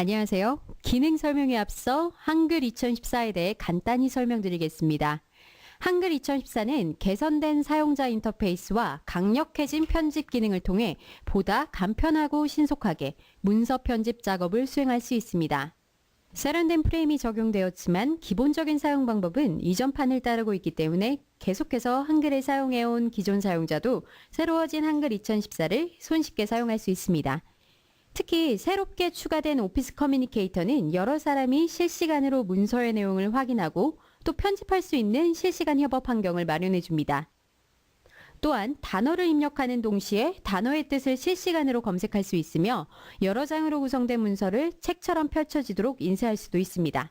안녕하세요. 기능 설명에 앞서 한글 2014에 대해 간단히 설명드리겠습니다. 한글 2014는 개선된 사용자 인터페이스와 강력해진 편집 기능을 통해 보다 간편하고 신속하게 문서 편집 작업을 수행할 수 있습니다. 세련된 프레임이 적용되었지만 기본적인 사용 방법은 이전 판을 따르고 있기 때문에 계속해서 한글을 사용해온 기존 사용자도 새로워진 한글 2014를 손쉽게 사용할 수 있습니다. 특히 새롭게 추가된 오피스 커뮤니케이터는 여러 사람이 실시간으로 문서의 내용을 확인하고 또 편집할 수 있는 실시간 협업 환경을 마련해 줍니다. 또한 단어를 입력하는 동시에 단어의 뜻을 실시간으로 검색할 수 있으며 여러 장으로 구성된 문서를 책처럼 펼쳐지도록 인쇄할 수도 있습니다.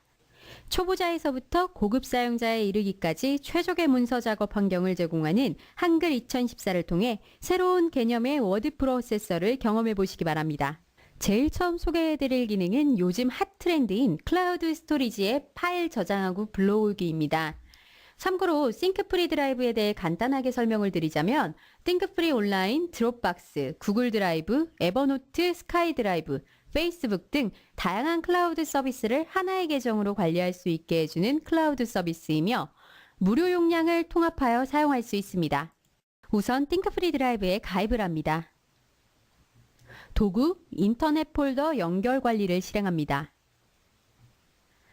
초보자에서부터 고급 사용자에 이르기까지 최적의 문서 작업 환경을 제공하는 한글 2014를 통해 새로운 개념의 워드 프로세서를 경험해 보시기 바랍니다. 제일 처음 소개해드릴 기능은 요즘 핫 트렌드인 클라우드 스토리지의 파일 저장하고 불러오기입니다. 참고로 싱크프리 드라이브에 대해 간단하게 설명을 드리자면 띵크프리 온라인, 드롭박스, 구글 드라이브, 에버노트, 스카이 드라이브, 페이스북 등 다양한 클라우드 서비스를 하나의 계정으로 관리할 수 있게 해주는 클라우드 서비스이며 무료 용량을 통합하여 사용할 수 있습니다. 우선 띵크프리 드라이브에 가입을 합니다. 도구 인터넷 폴더 연결 관리를 실행합니다.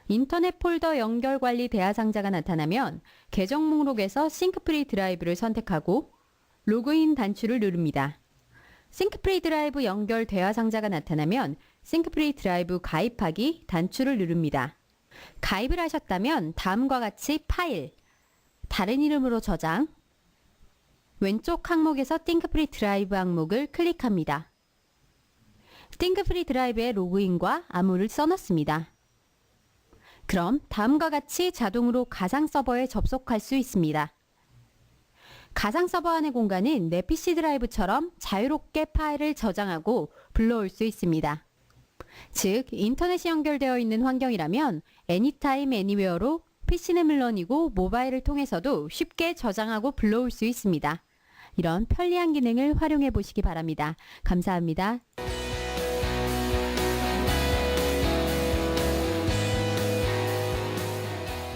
인터넷 폴더 연결 관리 대화 상자가 나타나면 계정 목록에서 싱크프리 드라이브를 선택하고 로그인 단추를 누릅니다. 싱크프리 드라이브 연결 대화 상자가 나타나면 싱크프리 드라이브 가입하기 단추를 누릅니다. 가입을 하셨다면 다음과 같이 파일, 다른 이름으로 저장, 왼쪽 항목에서 띵크프리 드라이브 항목을 클릭합니다. 띵크프리 드라이브에 로그인과 암호를 써넣습니다. 그럼 다음과 같이 자동으로 가상 서버에 접속할 수 있습니다. 가상 서버 안의 공간은 내 PC 드라이브처럼 자유롭게 파일을 저장하고 불러올 수 있습니다. 즉, 인터넷이 연결되어 있는 환경이라면 애니타임 애니웨어로 PC는 물론이고 모바일을 통해서도 쉽게 저장하고 불러올 수 있습니다. 이런 편리한 기능을 활용해 보시기 바랍니다. 감사합니다.